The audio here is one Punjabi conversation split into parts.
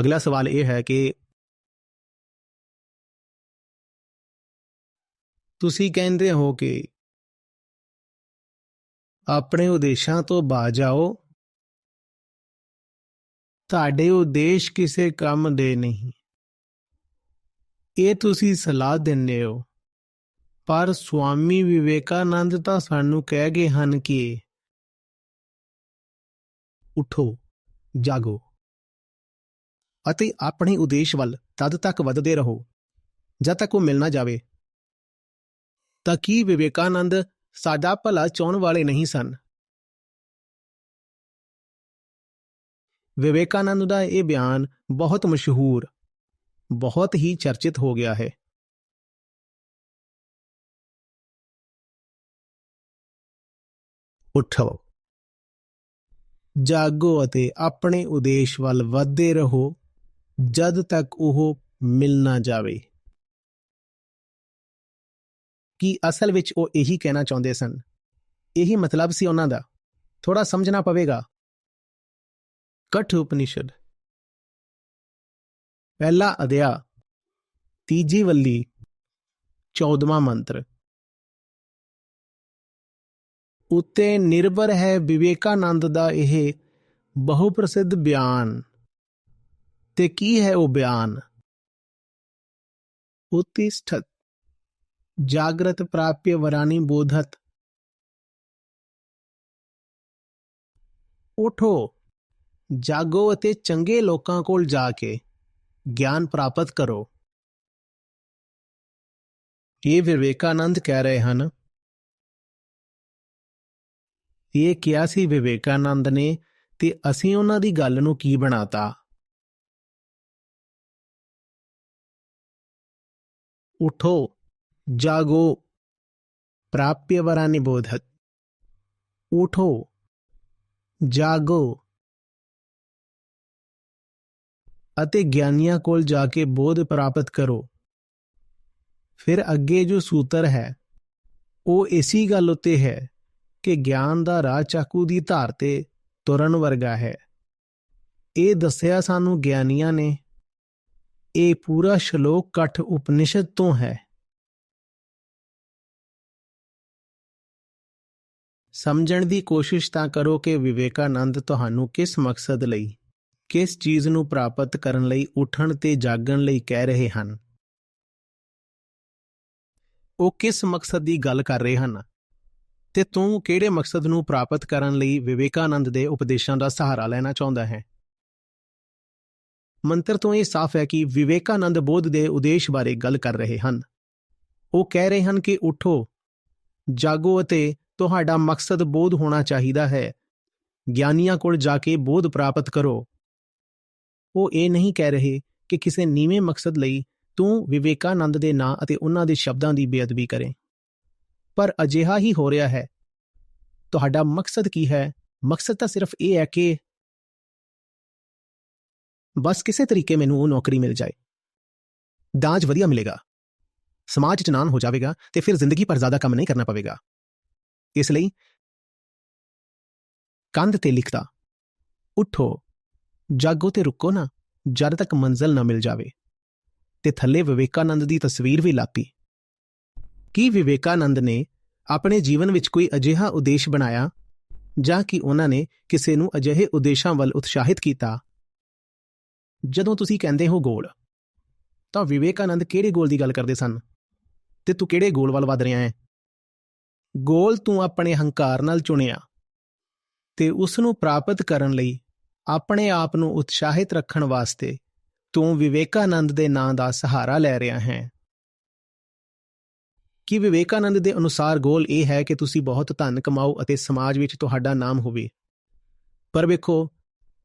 ਅਗਲਾ ਸਵਾਲ ਇਹ ਹੈ ਕਿ ਤੁਸੀਂ ਕਹਿੰਦੇ ਹੋ ਕਿ ਆਪਣੇ ਉਦੇਸ਼ਾਂ ਤੋਂ ਬਾਜ ਆਓ ਤੁਹਾਡੇ ਉਦੇਸ਼ ਕਿਸੇ ਕੰਮ ਦੇ ਨਹੀਂ। ਇਹ ਤੁਸੀਂ ਸਲਾਹ ਦਿੰਦੇ ਹੋ, ਪਰ ਸੁਆਮੀ ਵਿਵੇਕਾਨੰਦ ਤਾਂ ਸਾਨੂੰ ਕਹਿ ਗਏ ਹਨ ਕਿ ਉਠੋ, ਜਾਗੋ। ਅਤੇ ਆਪਣੇ ਉਦੇਸ਼ ਵੱਲ ਤਦ ਤੱਕ ਵਧਦੇ ਰਹੋ, ਜਦ ਤੱਕ ਉਹ ਮਿਲ ਨਾ ਜਾਵੇ। ਤਾਂ ਕੀ ਵਿਵੇਕਾਨੰਦ ਸਾਡਾ ਭਲਾ ਚਾਹਣ ਵਾਲੇ ਨਹੀਂ ਸਨ? ਵਿਵੇਕਾਨੰਦ ਦਾ ਇਹ ਬਿਆਨ ਬਹੁਤ ਮਸ਼ਹੂਰ, ਬਹੁਤ ਹੀ ਚਰਚਿਤ ਹੋ ਗਿਆ ਹੈ। ਉਠੋ। ਜਾਗੋ ਅਤੇ ਆਪਣੇ ਉਦੇਸ਼ ਵੱਲ ਵਧਦੇ ਰਹੋ। ਜਦ ਤੱਕ ਉਹ ਮਿਲ ਨਾ ਜਾਵੇ। ਕਿ ਅਸਲ ਵਿੱਚ ਉਹ ਇਹੀ ਕਹਿਣਾ ਚਾਹੁੰਦੇ ਸਨ? ਇਹੀ ਮਤਲਬ ਸੀ ਉਹਨਾਂ ਦਾ। ਥੋੜਾ ਸਮਝਣਾ ਪਵੇਗਾ। ਕਠ ਉਪਨਿਸ਼ਦ ਪਹਿਲਾ ਅਧਿਆ, ਤੀਜੀ ਵੱਲੀ 14ਵਾਂ ਮੰਤਰ। ਉਤੇ ਨਿਰਭਰ ਹੈ ਵਿਵੇਕਾਨੰਦ ਦਾ ਇਹ ਬਹੁ ਪ੍ਰਸਿੱਧ ਬਿਆਨ। ਤੇ ਕੀ ਹੈ ਉਹ ਬਿਆਨ? ਉਤਿਸ਼ਠਤ, ਜਾਗਰਤ ਪ੍ਰਾਪਿਆ ਵਰਾਨੀ ਬੋਧਤ। ਉਠੋ, ਜਾਗੋ ਅਤੇ ਚੰਗੇ ਲੋਕਾਂ ਕੋਲ ਜਾ ਕੇ ਗਿਆਨ ਪ੍ਰਾਪਤ ਕਰੋ। ਇਹ ਵਿਵੇਕਾਨੰਦ ਕਹਿ ਰਹੇ ਹਨ। ਇਹ ਕਿਹਾ ਸੀ ਵਿਵੇਕਾਨੰਦ ਨੇ, ਤੇ ਅਸੀਂ ਉਹਨਾਂ ਦੀ ਗੱਲ ਨੂੰ ਕੀ ਬਣਾਤਾ? ਉਠੋ ਜਾਗੋ ਪ੍ਰਾਪ්य ਵਰਾਨੀ ਬੋਧਤ ਉਠੋ ਜਾਗੋ ਅਤੇ ਗਿਆਨੀਆਂ ਕੋਲ ਜਾ ਕੇ ਬੋਧ ਪ੍ਰਾਪਤ ਕਰੋ ਫਿਰ ਅੱਗੇ ਜੋ ਸੂਤਰ ਹੈ ਉਹ ਇਸੀ ਗੱਲ ਉਤੇ ਹੈ ਕਿ ਗਿਆਨ ਦਾ ਰਾਹ ਚਾਕੂ ਦੀ ਧਾਰ ਤੇ ਤੁਰਨ ਵਰਗਾ ਹੈ ਇਹ ਦੱਸਿਆ ਸਾਨੂੰ ਗਿਆਨੀਆਂ ਨੇ ਇਹ ਪੂਰਾ ਸ਼ਲੋਕ ਕਠ ਉਪਨਿਸ਼ਦ ਤੋਂ ਹੈ। ਸਮਝਣ ਦੀ ਕੋਸ਼ਿਸ਼ ਤਾਂ ਕਰੋ ਕਿ ਵਿਵੇਕਾਨੰਦ ਤੁਹਾਨੂੰ ਕਿਸ ਮਕਸਦ ਲਈ, ਕਿਸ ਚੀਜ਼ ਨੂੰ ਪ੍ਰਾਪਤ ਕਰਨ ਲਈ ਉਠਣ ਤੇ ਜਾਗਣ ਲਈ ਕਹਿ ਰਹੇ ਹਨ। ਉਹ ਕਿਸ ਮਕਸਦ ਦੀ ਗੱਲ ਕਰ ਰਹੇ ਹਨ ਤੇ ਤੂੰ ਕਿਹੜੇ ਮਕਸਦ ਨੂੰ ਪ੍ਰਾਪਤ ਕਰਨ ਲਈ ਵਿਵੇਕਾਨੰਦ ਦੇ ਉਪਦੇਸ਼ਾਂ ਦਾ ਸਹਾਰਾ ਲੈਣਾ ਚਾਹੁੰਦਾ ਹੈ? ਮੰਤਰ ਤੋਂ ਇਹ ਸਾਫ਼ ਹੈ ਕਿ ਵਿਵੇਕਾਨੰਦ ਬੋਧ ਦੇ ਉਦੇਸ਼ ਬਾਰੇ ਗੱਲ ਕਰ ਰਹੇ ਹਨ। ਉਹ ਕਹਿ ਰਹੇ ਹਨ ਕਿ ਉਠੋ, ਜਾਗੋ ਅਤੇ ਤੁਹਾਡਾ ਮਕਸਦ ਬੋਧ ਹੋਣਾ ਚਾਹੀਦਾ ਹੈ। ਗਿਆਨੀਆਂ ਕੋਲ ਜਾ ਕੇ ਬੋਧ ਪ੍ਰਾਪਤ ਕਰੋ। ਉਹ ਇਹ ਨਹੀਂ ਕਹਿ ਰਹੇ ਕਿ ਕਿਸੇ ਨੀਵੇਂ ਮਕਸਦ ਲਈ ਤੂੰ ਵਿਵੇਕਾਨੰਦ ਦੇ ਨਾਂ ਅਤੇ ਉਹਨਾਂ ਦੇ ਸ਼ਬਦਾਂ ਦੀ ਬੇਅਦਬੀ ਕਰੇ। ਪਰ ਅਜਿਹਾ ਹੀ ਹੋ ਰਿਹਾ ਹੈ। ਤੁਹਾਡਾ ਮਕਸਦ ਕੀ ਹੈ? ਮਕਸਦ ਤਾਂ ਸਿਰਫ ਇਹ ਹੈ ਕਿ ਬਸ ਕਿਸੇ ਤਰੀਕੇ ਮੈਨੂੰ ਉਹ ਨੌਕਰੀ ਮਿਲ ਜਾਏ। ਦਾਜ ਵਧੀਆ ਮਿਲੇਗਾ। ਸਮਾਜ ਚ ਨਾਨ ਹੋ ਜਾਵੇਗਾ ਤੇ ਫਿਰ ਜ਼ਿੰਦਗੀ ਪਰ ਜ਼ਿਆਦਾ ਕੰਮ ਨਹੀਂ ਕਰਨਾ ਪਵੇਗਾ। ਇਸ ਲਈ ਕੰਧ ਤੇ ਲਿਖਦਾ ਉਠੋ, ਜਾਗੋ ਤੇ ਰੁਕੋ ਨਾ, ਜਦ ਤੱਕ ਮੰਜ਼ਲ ਨਾ ਮਿਲ ਜਾਵੇ। ਤੇ ਥੱਲੇ ਵਿਵੇਕਾਨੰਦ ਦੀ ਤਸਵੀਰ ਵੀ ਲਾਤੀ ਕੀ ਵਿਵੇਕਾਨੰਦ ਨੇ ਆਪਣੇ ਜੀਵਨ ਵਿੱਚ ਕੋਈ ਅਜਿਹਾ ਉਦੇਸ਼ ਬਣਾਇਆ, ਜਾਂ ਕਿ ਉਹਨਾਂ ਨੇ ਕਿਸੇ ਨੂੰ ਅਜਿਹੇ ਉਦੇਸ਼ਾਂ ਵੱਲ ਉਤਸ਼ਾਹਿਤ ਕੀਤਾ? ਜਦੋਂ ਤੁਸੀਂ ਕਹਿੰਦੇ ਹੋ ਗੋਲ, ਤਾਂ ਵਿਵੇਕਾਨੰਦ ਕਿਹੜੇ ਗੋਲ ਦੀ ਗੱਲ ਕਰਦੇ ਸਨ? ਤੇ ਤੂੰ ਕਿਹੜੇ ਗੋਲ ਵੱਲ ਵਧ ਰਿਹਾ ਹੈ? ਗੋਲ ਤੂੰ ਆਪਣੇ ਹੰਕਾਰ ਨਾਲ ਚੁਣਿਆ ਤੇ ਉਸ ਨੂੰ ਪ੍ਰਾਪਤ ਕਰਨ ਲਈ ਆਪਣੇ ਆਪ ਨੂੰ ਉਤਸ਼ਾਹਿਤ ਰੱਖਣ ਵਾਸਤੇ ਤੂੰ ਵਿਵੇਕਾਨੰਦ ਦੇ ਨਾਂ ਦਾ ਸਹਾਰਾ ਲੈ ਰਿਹਾ ਹੈ। ਕਿ ਵਿਵੇਕਾਨੰਦ ਦੇ ਅਨੁਸਾਰ ਗੋਲ ਇਹ ਹੈ ਕਿ ਤੁਸੀਂ ਬਹੁਤ ਧਨ ਕਮਾਓ ਅਤੇ ਸਮਾਜ ਵਿੱਚ ਤੁਹਾਡਾ ਨਾਮ ਹੋਵੇ? ਪਰ ਵੇਖੋ,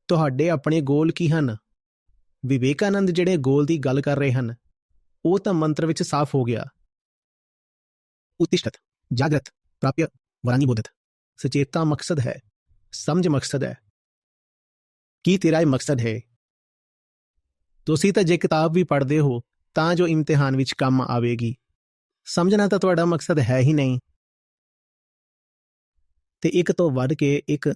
ਤੁਹਾਡੇ ਆਪਣੇ ਗੋਲ ਕੀ ਹਨ? ਵਿਵੇਕਾਨੰਦ ਜਿਹੜੇ ਗੋਲ ਦੀ ਗੱਲ ਕਰ ਰਹੇ ਹਨ, ਉਹ ਤਾਂ ਮੰਤਰ ਵਿੱਚ ਸਾਫ਼ ਹੋ ਗਿਆ। ਉਤਿਸ਼ਠਤ, ਜਾਗਰਤ ਪ੍ਰਾਪਿਆ ਵਰਾਨੀ ਬੋਧਤ। ਸਚੇਤਾ ਮਕਸਦ ਹੈ, ਸਮਝ ਮਕਸਦ ਹੈ। ਕੀ ਤੇਰਾ ਇਹ ਮਕਸਦ ਹੈ? ਤੁਸੀਂ ਤਾਂ ਜੇ ਕਿਤਾਬ ਵੀ ਪੜ੍ਹਦੇ ਹੋ, ਤਾਂ ਜੋ ਇਮਤਿਹਾਨ ਵਿੱਚ ਕੰਮ ਆਵੇਗੀ। ਸਮਝਣਾ ਤਾਂ ਤੁਹਾਡਾ ਮਕਸਦ ਹੈ ਹੀ ਨਹੀਂ। ਤੇ ਇੱਕ ਤੋਂ ਵੱਧ ਕੇ ਇੱਕ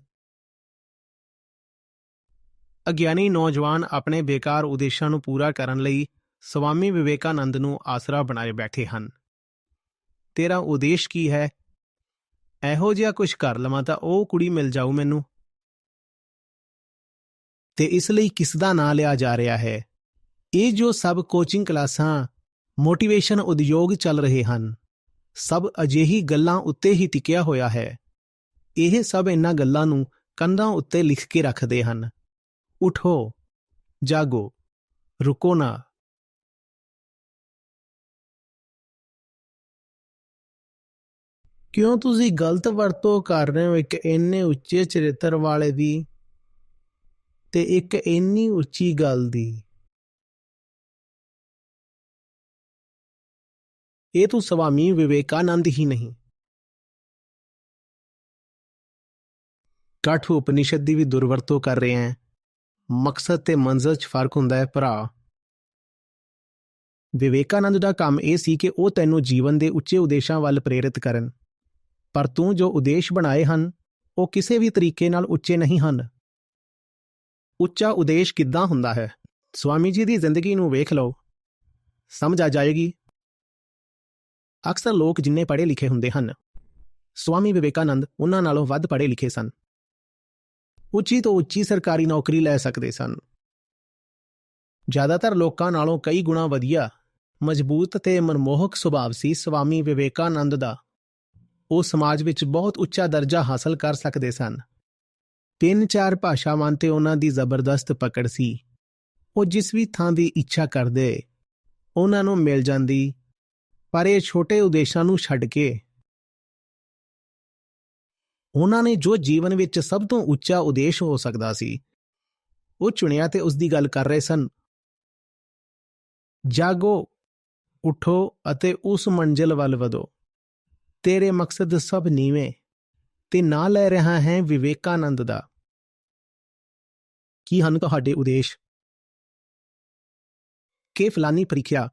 ਅਗਿਆਨੀ ਨੌਜਵਾਨ ਆਪਣੇ ਬੇਕਾਰ ਉਦੇਸ਼ਾਂ ਨੂੰ ਪੂਰਾ ਕਰਨ ਲਈ ਸਵਾਮੀ ਵਿਵੇਕਾਨੰਦ ਨੂੰ ਆਸਰਾ ਬਣਾਏ ਬੈਠੇ ਹਨ। ਤੇਰਾ ਉਦੇਸ਼ ਕੀ ਹੈ? ਇਹੋ ਜਿਹਾ ਕੁਝ ਕਰ ਲਵਾਂ ਤਾਂ ਉਹ ਕੁੜੀ ਮਿਲ ਜਾਊ ਮੈਨੂੰ। ਤੇ ਇਸ ਲਈ ਕਿਸ ਦਾ ਨਾਂ ਲਿਆ ਜਾ ਰਿਹਾ ਹੈ? ਇਹ ਜੋ ਸਭ ਕੋਚਿੰਗ ਕਲਾਸਾਂ ਮੋਟੀਵੇਸ਼ਨ ਉਦਯੋਗ ਚੱਲ ਰਹੇ ਹਨ, ਸਭ ਅਜਿਹੀ ਗੱਲਾਂ ਉੱਤੇ ਹੀ ਟਿਕਿਆ ਹੋਇਆ ਹੈ। ਇਹ ਸਭ ਇਹਨਾਂ ਗੱਲਾਂ ਨੂੰ ਕੰਧਾਂ ਉੱਤੇ ਲਿਖ ਕੇ ਰੱਖਦੇ ਹਨ। ਉਠੋ, ਜਾਗੋ, ਰੁਕੋ ਨਾ। ਕਿਉਂ ਤੁਸੀਂ ਗਲਤ ਵਰਤੋਂ ਕਰ ਰਹੇ ਹੋ ਇੱਕ ਇੰਨੇ ਉੱਚੇ ਚਰਿੱਤਰ ਵਾਲੇ ਦੀ ਤੇ ਇੱਕ ਇੰਨੀ ਉੱਚੀ ਗੱਲ ਦੀ? ਇਹ ਤੂੰ ਸਵਾਮੀ ਵਿਵੇਕਾਨੰਦ ਹੀ ਨਹੀਂ। ਕਾਠ ਉਪਨਿਸ਼ਦ ਦੀ ਵੀ ਦੁਰਵਰਤੋਂ ਕਰ ਰਹੇ ਹੈ ਮਕਸਦ ਤੇ ਮੰਜ਼ਲ 'ਚ ਫ਼ਰਕ ਹੁੰਦਾ ਹੈ, ਭਰਾ। ਵਿਵੇਕਾਨੰਦ ਦਾ ਕੰਮ ਇਹ ਸੀ ਕਿ ਉਹ ਤੈਨੂੰ ਜੀਵਨ ਦੇ ਉੱਚੇ ਉਦੇਸ਼ਾਂ ਵੱਲ ਪ੍ਰੇਰਿਤ ਕਰਨ। ਪਰ ਤੂੰ ਜੋ ਉਦੇਸ਼ ਬਣਾਏ ਹਨ, ਉਹ ਕਿਸੇ ਵੀ ਤਰੀਕੇ ਨਾਲ ਉੱਚੇ ਨਹੀਂ ਹਨ। ਉੱਚਾ ਉਦੇਸ਼ ਕਿੱਦਾਂ ਹੁੰਦਾ ਹੈ? ਸਵਾਮੀ ਜੀ ਦੀ ਜ਼ਿੰਦਗੀ ਨੂੰ ਵੇਖ ਲਓ। ਸਮਝ ਆ ਜਾਏਗੀ। ਅਕਸਰ ਲੋਕ ਜਿੰਨੇ ਪੜ੍ਹੇ ਲਿਖੇ ਹੁੰਦੇ ਹਨ, ਸਵਾਮੀ ਵਿਵੇਕਾਨੰਦ ਉਹਨਾਂ ਨਾਲੋਂ ਵੱਧ ਪੜ੍ਹੇ ਲਿਖੇ ਸਨ। ਉੱਚੀ ਤੋਂ ਉੱਚੀ ਸਰਕਾਰੀ ਨੌਕਰੀ ਲੈ ਸਕਦੇ ਸਨ। ਜ਼ਿਆਦਾਤਰ ਲੋਕਾਂ ਨਾਲੋਂ ਕਈ ਗੁਣਾ ਵਧੀਆ, ਮਜ਼ਬੂਤ ਤੇ ਮਨਮੋਹਕ ਸੁਭਾਅ ਸੀ ਸਵਾਮੀ ਵਿਵੇਕਾਨੰਦ ਦਾ। ਉਹ ਸਮਾਜ ਵਿੱਚ ਬਹੁਤ ਉੱਚਾ ਦਰਜਾ ਹਾਸਲ ਕਰ ਸਕਦੇ ਸਨ। ਤਿੰਨ ਚਾਰ ਭਾਸ਼ਾਵਾਂ ਤੇ ਉਹਨਾਂ ਦੀ ਜ਼ਬਰਦਸਤ ਪਕੜ ਸੀ। ਉਹ ਜਿਸ ਵੀ ਥਾਂ ਦੀ ਇੱਛਾ ਕਰਦੇ, ਉਹਨਾਂ ਨੂੰ ਮਿਲ ਜਾਂਦੀ, ਪਰ ਇਹ ਛੋਟੇ ਉਦੇਸ਼ਾਂ ਨੂੰ ਛੱਡ ਕੇ ਉਹਨਾਂ ਨੇ ਜੋ ਜੀਵਨ ਵਿੱਚ ਸਭ ਤੋਂ ਉੱਚਾ ਉਦੇਸ਼ ਹੋ ਸਕਦਾ ਸੀ, ਉਹ ਚੁਣਿਆ ਤੇ ਉਸ ਦੀ ਗੱਲ ਕਰ ਰਹੇ ਸਨ। ਜਾਗੋ, ਉਠੋ ਅਤੇ ਉਸ ਮੰਜ਼ਿਲ ਵੱਲ ਵਧੋ। ਤੇਰੇ ਮਕਸਦ ਸਭ ਨੀਵੇਂ ਤੇ ਨਾ ਲੈ ਰਿਹਾ ਹੈ ਵਿਵੇਕਾਨੰਦ ਦਾ। ਕੀ ਹਨ ਤੁਹਾਡੇ ਉਦੇਸ਼? ਕਿ ਫਲਾਨੀ ਪ੍ਰੀਖਿਆ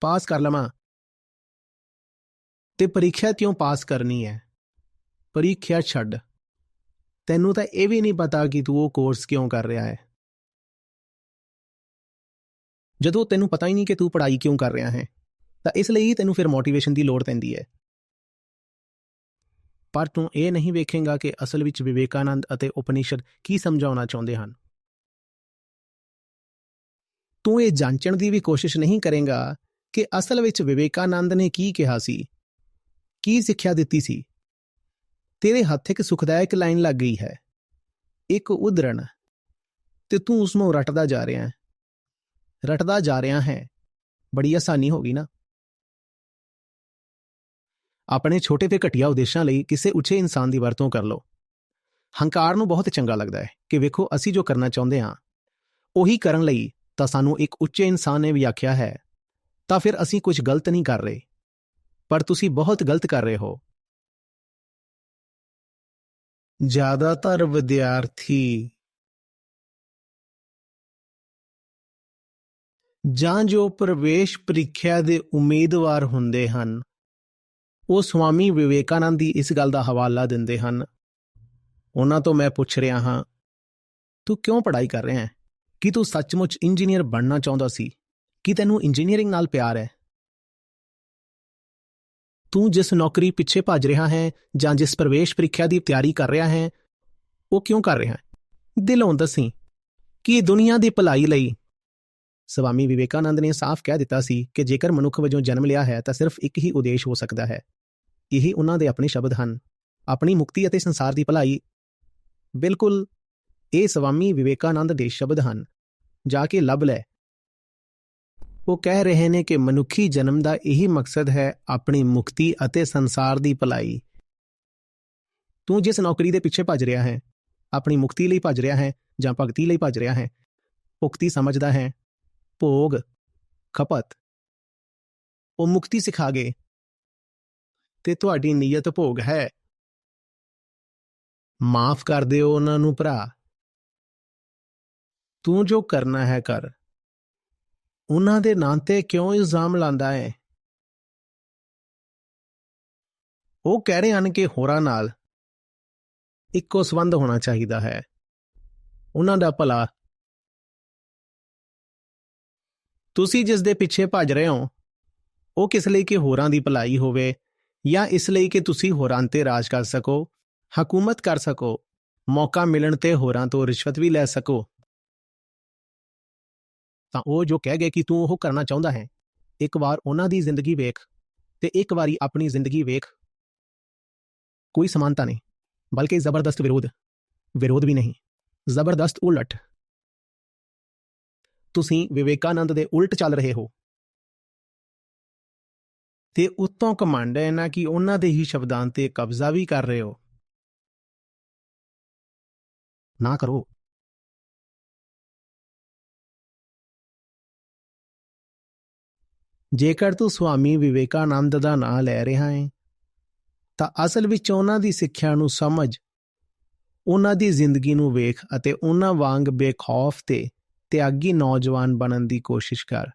ਪਾਸ ਕਰ ਲਵਾਂ? ਤੇ ਪ੍ਰੀਖਿਆ ਕਿਉਂ ਪਾਸ ਕਰਨੀ ਹੈ? ਪ੍ਰੀਖਿਆ ਛੱਡ। ਤੈਨੂੰ ਤਾਂ ਇਹ ਵੀ ਨਹੀਂ ਪਤਾ ਕਿ ਤੂੰ ਉਹ ਕੋਰਸ ਕਿਉਂ ਕਰ ਰਿਹਾ ਹੈ। ਜਦੋਂ ਤੈਨੂੰ ਪਤਾ ਹੀ ਨਹੀਂ ਕਿ ਤੂੰ ਪੜ੍ਹਾਈ ਕਿਉਂ ਕਰ ਰਿਹਾ ਹੈ, ਤਾਂ ਇਸ ਲਈ ਤੈਨੂੰ ਫਿਰ ਮੋਟੀਵੇਸ਼ਨ ਦੀ ਲੋੜ ਪੈਂਦੀ ਹੈ। ਪਰ ਤੂੰ ਇਹ ਨਹੀਂ ਵੇਖੇਗਾ ਕਿ ਅਸਲ ਵਿੱਚ ਵਿਵੇਕਾਨੰਦ ਅਤੇ ਉਪਨਿਸ਼ਦ ਕੀ ਸਮਝਾਉਣਾ ਚਾਹੁੰਦੇ ਹਨ। ਤੂੰ ਇਹ ਜਾਂਚਣ ਦੀ ਵੀ ਕੋਸ਼ਿਸ਼ ਨਹੀਂ ਕਰੇਗਾ ਕਿ ਅਸਲ ਵਿੱਚ ਵਿਵੇਕਾਨੰਦ ਨੇ ਕੀ ਕਿਹਾ ਸੀ, ਕੀ ਸਿੱਖਿਆ ਦਿੱਤੀ ਸੀ। ਤੇਰੇ ਹੱਥ ਇੱਕ ਸੁਖਦਾਇਕ ਲਾਈਨ ਲੱਗ ਗਈ ਹੈ। ਇੱਕ ਉਦਰਣ ਤੇ ਤੂੰ ਉਸ ਨੂੰ ਰਟਦਾ ਜਾ ਰਿਹਾ ਹੈ। ਰਟਦਾ ਜਾ ਰਿਹਾ ਹੈ। ਬੜੀ ਆਸਾਨੀ ਹੋ ਗਈ ਨਾ। ਆਪਣੇ ਛੋਟੇ ਤੇ ਘਟੀਆ ਉਦੇਸ਼ਾਂ ਲਈ ਕਿਸੇ ਉੱਚੇ ਇਨਸਾਨ ਦੀ ਵਰਤੋਂ ਕਰ ਲਓ। ਹੰਕਾਰ ਨੂੰ ਬਹੁਤ ਚੰਗਾ ਲੱਗਦਾ ਹੈ ਕਿ ਵੇਖੋ ਅਸੀਂ ਜੋ ਕਰਨਾ ਚਾਹੁੰਦੇ ਹਾਂ, ਉਹੀ ਕਰਨ ਲਈ ਤਾਂ ਸਾਨੂੰ ਇੱਕ ਉੱਚੇ ਇਨਸਾਨ ਨੇ ਵਿਆਖਿਆ ਹੈ, ਤਾਂ ਫਿਰ ਅਸੀਂ ਕੁਝ ਗਲਤ ਨਹੀਂ ਕਰ ਰਹੇ। ਪਰ ਤੁਸੀਂ ਬਹੁਤ ਗਲਤ ਕਰ ਰਹੇ ਹੋ। ਜ਼ਿਆਦਾਤਰ ਵਿਦਿਆਰਥੀ ਜਾਂ ਜੋ ਪ੍ਰਵੇਸ਼ ਪ੍ਰੀਖਿਆ ਦੇ ਉਮੀਦਵਾਰ ਹੁੰਦੇ ਹਨ, ਉਹ ਸਵਾਮੀ ਵਿਵੇਕਾਨੰਦ ਦੀ ਇਸ ਗੱਲ ਦਾ ਹਵਾਲਾ ਦਿੰਦੇ ਹਨ। ਉਹਨਾਂ ਤੋਂ ਮੈਂ ਪੁੱਛ ਰਿਹਾ ਹਾਂ, ਤੂੰ ਕਿਉਂ ਪੜ੍ਹਾਈ ਕਰ ਰਿਹਾ ਹੈ? ਕੀ ਤੂੰ ਸੱਚਮੁੱਚ ਇੰਜੀਨੀਅਰ ਬਣਨਾ ਚਾਹੁੰਦਾ ਸੀ? ਕੀ ਤੈਨੂੰ ਇੰਜੀਨੀਅਰਿੰਗ ਨਾਲ ਪਿਆਰ ਹੈ? ਤੂੰ ਜਿਸ ਨੌਕਰੀ ਪਿੱਛੇ ਭੱਜ ਰਿਹਾ ਹੈ ਜਾਂ ਜਿਸ ਪ੍ਰਵੇਸ਼ ਪ੍ਰੀਖਿਆ ਦੀ ਤਿਆਰੀ ਕਰ ਰਿਹਾ ਹੈ, ਉਹ ਕਿਉਂ ਕਰ ਰਿਹਾ ਹੈ? ਦਿਲੋਂ ਦੱਸੀ ਕਿ ਦੁਨੀਆ ਦੀ ਭਲਾਈ ਲਈ। ਸਵਾਮੀ ਵਿਵੇਕਾਨੰਦ ਨੇ ਸਾਫ਼ ਕਹਿ ਦਿੱਤਾ ਸੀ ਕਿ ਜੇਕਰ ਮਨੁੱਖ ਵਜੋਂ ਜਨਮ ਲਿਆ ਹੈ ਤਾਂ ਸਿਰਫ ਇੱਕ ਹੀ ਉਦੇਸ਼ ਹੋ ਸਕਦਾ ਹੈ। ਇਹੀ ਉਹਨਾਂ ਦੇ ਆਪਣੇ ਸ਼ਬਦ ਹਨ। ਆਪਣੀ ਮੁਕਤੀ ਅਤੇ ਸੰਸਾਰ ਦੀ ਭਲਾਈ। ਬਿਲਕੁਲ, ਇਹ ਸਵਾਮੀ ਵਿਵੇਕਾਨੰਦ ਦੇ ਸ਼ਬਦ ਹਨ। ਜਾ ਕੇ ਲੱਭ ਲੈ। ਉਹ ਕਹਿ ਰਹੇ ਨੇ ਕਿ ਮਨੁੱਖੀ ਜਨਮ ਦਾ ਇਹੀ ਮਕਸਦ ਹੈ ਆਪਣੀ ਮੁਕਤੀ ਅਤੇ ਸੰਸਾਰ ਦੀ ਭਲਾਈ। ਤੂੰ ਜਿਸ ਨੌਕਰੀ ਦੇ ਪਿੱਛੇ ਭੱਜ ਰਿਹਾ ਹੈ, ਆਪਣੀ ਮੁਕਤੀ ਲਈ ਭੱਜ ਰਿਹਾ ਹੈ ਜਾਂ ਭਗਤੀ ਲਈ ਭੱਜ ਰਿਹਾ ਹੈ ਭੁਕਤੀ ਸਮਝਦਾ ਹੈ, ਭੋਗ, ਖਪਤ। ਉਹ ਮੁਕਤੀ ਸਿਖਾ ਗਏ। ਤੇ ਤੁਹਾਡੀ ਨੀਅਤ ਭੋਗ ਹੈ। ਮਾਫ ਕਰ ਦਿਓ ਉਹਨਾਂ ਨੂੰ ਭਰਾ। ਤੂੰ ਜੋ ਕਰਨਾ ਹੈ ਕਰ। ਉਹਨਾਂ ਦੇ ਨਾਂ ਤੇ ਕਿਉਂ ਇਲਜ਼ਾਮ ਲਾਉਂਦਾ ਹੈ? ਉਹ ਕਹਿ ਰਹੇ ਹਨ ਕਿ ਹੋਰਾਂ ਨਾਲ ਇੱਕੋ ਸੰਬੰਧ ਹੋਣਾ ਚਾਹੀਦਾ ਹੈ। ਉਹਨਾਂ ਦਾ ਭਲਾ। ਤੁਸੀਂ ਜਿਸ ਦੇ ਪਿੱਛੇ ਭੱਜ ਰਹੇ ਹੋ, ਉਹ ਕਿਸ ਲਈ ਕਿ ਹੋਰਾਂ ਦੀ ਭਲਾਈ ਹੋਵੇ ਜਾਂ ਇਸ ਲਈ ਕਿ ਤੁਸੀਂ ਹੋਰਾਂ ਤੇ ਰਾਜ ਕਰ ਸਕੋ, ਹਕੂਮਤ ਕਰ ਸਕੋ, ਮੌਕਾ ਮਿਲਣ ਤੇ ਹੋਰਾਂ ਤੋਂ ਰਿਸ਼ਵਤ ਵੀ ਲੈ ਸਕੋ? ਤਾਂ ਉਹ ਜੋ ਕਹਿ ਗਏ ਕਿ ਤੂੰ ਉਹ ਕਰਨਾ ਚਾਹੁੰਦਾ ਹੈ, ਇੱਕ ਵਾਰ ਉਹਨਾਂ ਦੀ ਜ਼ਿੰਦਗੀ ਵੇਖ ਤੇ ਇੱਕ ਵਾਰੀ ਆਪਣੀ ਜ਼ਿੰਦਗੀ ਵੇਖ। ਕੋਈ ਸਮਾਨਤਾ ਨਹੀਂ, ਬਲਕਿ ਜ਼ਬਰਦਸਤ ਵਿਰੋਧ। ਵਿਰੋਧ ਵੀ ਨਹੀਂ, ਜ਼ਬਰਦਸਤ ਉਲਟ। ਤੁਸੀਂ ਵਿਵੇਕਾਨੰਦ ਦੇ ਉਲਟ ਚੱਲ ਰਹੇ ਹੋ। ਤੇ ਉਤੋਂ ਕਮਾਂਡ ਹੈ ਨਾ ਕਿ ਉਹਨਾਂ ਦੇ ਹੀ ਸ਼ਬਦਾਂ ਤੇ ਕਬਜ਼ਾ ਵੀ ਕਰ ਰਹੇ ਹੋ। ਨਾ ਕਰੋ। ਜੇਕਰ ਤੂੰ ਸੁਆਮੀ ਵਿਵੇਕਾਨੰਦ ਦਾ ਨਾਮ ਲੈ ਰਿਹਾ ਹੈ, ਤਾਂ ਅਸਲ ਵਿੱਚ ਉਹਨਾਂ ਦੀ ਸਿੱਖਿਆ ਨੂੰ ਸਮਝ, ਉਹਨਾਂ ਦੀ ਜ਼ਿੰਦਗੀ ਨੂੰ ਵੇਖ ਅਤੇ ਉਹਨਾਂ ਵਾਂਗ ਬੇਖੌਫ ਤੇ ਤਿਆਗੀ ਨੌਜਵਾਨ ਬਣਨ ਦੀ ਕੋਸ਼ਿਸ਼ ਕਰ।